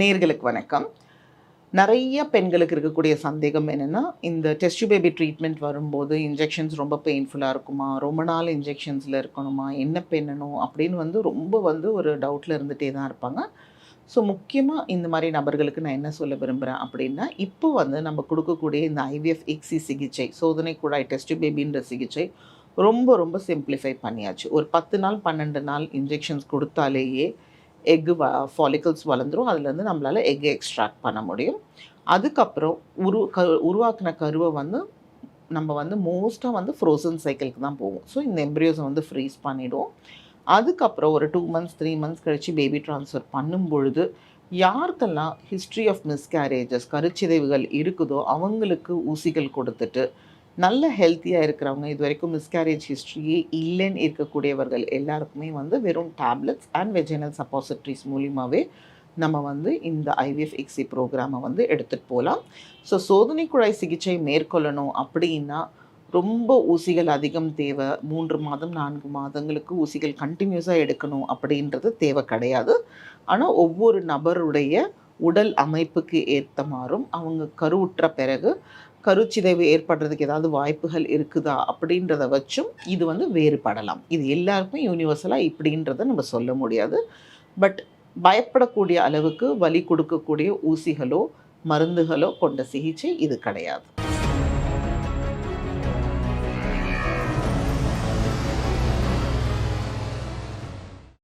நேர்களுக்கு வணக்கம். நிறைய பெண்களுக்கு இருக்கக்கூடிய சந்தேகம் என்னென்னா இந்த டெஸ்ட் பேபி ட்ரீட்மெண்ட் வரும்போது இன்ஜெக்ஷன்ஸ் ரொம்ப பெயின்ஃபுல்லாக இருக்குமா? ரொம்ப நாள் இன்ஜெக்ஷன்ஸில் இருக்கணுமா? என்ன பெண்ணணும்? அப்படின்னு வந்து ரொம்ப வந்து ஒரு டவுட்டில் இருந்துகிட்டே தான் இருப்பாங்க. ஸோ முக்கியமாக இந்த மாதிரி நபர்களுக்கு நான் என்ன சொல்ல விரும்புகிறேன் அப்படின்னா இப்போ வந்து நம்ம கொடுக்கக்கூடிய இந்த ஐவிஎஃப் எக்ஸி சிகிச்சை சோதனை குழாய் டெஸ்ட் பேபின்ற சிகிச்சை ரொம்ப ரொம்ப சிம்பிளிஃபை பண்ணியாச்சு. ஒரு பத்து நாள் பன்னெண்டு நாள் இன்ஜெக்ஷன்ஸ் கொடுத்தாலேயே எக்கு வ ஃபாலிக்கல்ஸ் வளர்ந்துரும். அதுலேருந்து நம்மளால் எக்கை எக்ஸ்ட்ராக்ட் பண்ண முடியும். அதுக்கப்புறம் உரு க உருவாக்கின கருவை வந்து நம்ம வந்து மோஸ்ட்டாக வந்து ஃப்ரோசன் சைக்கிளுக்கு தான் போவோம் ஸோ இந்த எம்ப்ரியோஸை வந்து ஃப்ரீஸ் பண்ணிவிடுவோம் அதுக்கப்புறம் ஒரு டூ மந்த்ஸ் த்ரீ மந்த்ஸ் கழித்து பேபி ட்ரான்ஸ்ஃபர் பண்ணும் பொழுது யாருக்கெல்லாம் ஹிஸ்ட்ரி ஆஃப் மிஸ்கேரேஜஸ் கருச்சிதைவுகள் இருக்குதோ அவங்களுக்கு ஊசிகள் கொடுத்துட்டு நல்ல ஹெல்த்தியாக இருக்கிறவங்க இது வரைக்கும் மிஸ்கேரேஜ் ஹிஸ்ட்ரியே இல்லைன்னு இருக்கக்கூடியவர்கள் எல்லாருக்குமே வந்து வெறும் டேப்லெட்ஸ் அண்ட் வெஜினல் சப்பாசிட்ரிஸ் மூலியமாகவே நம்ம வந்து இந்த ஐவிஎஃப் எக்ஸி ப்ரோக்ராமை வந்து எடுத்துகிட்டு போகலாம் ஸோ சோதனை குழாய் சிகிச்சை மேற்கொள்ளணும் அப்படின்னா ரொம்ப ஊசிகள் அதிகம் தேவை. மூன்று மாதம் நான்கு மாதங்களுக்கு ஊசிகள் கண்டினியூஸாக எடுக்கணும் அப்படின்றது தேவை கிடையாது. ஆனால் ஒவ்வொரு நபருடைய உடல் அமைப்புக்கு ஏற்ற மாறும். அவங்க கருவுற்ற பிறகு கருச்சிதைவு ஏற்படுறதுக்கு ஏதாவது வாய்ப்புகள் இருக்குதா அப்படின்றத வச்சும் இது வந்து வேறுபடலாம். இது எல்லாருக்குமே யூனிவர்சலாக இப்படின்றத நம்ம சொல்ல முடியாது. பட் பயப்படக்கூடிய அளவுக்கு வலி கொடுக்கக்கூடிய ஊசிகளோ மருந்துகளோ கொண்ட சிகிச்சை இது கிடையாது.